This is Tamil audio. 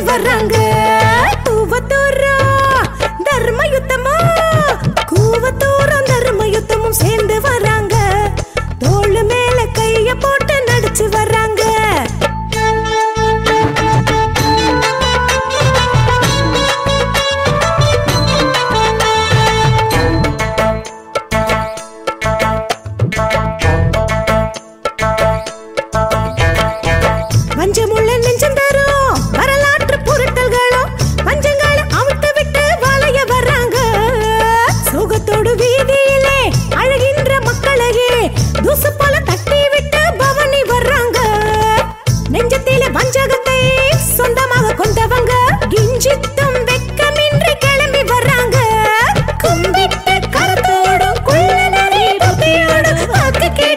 வர்றாங்க பார்க்க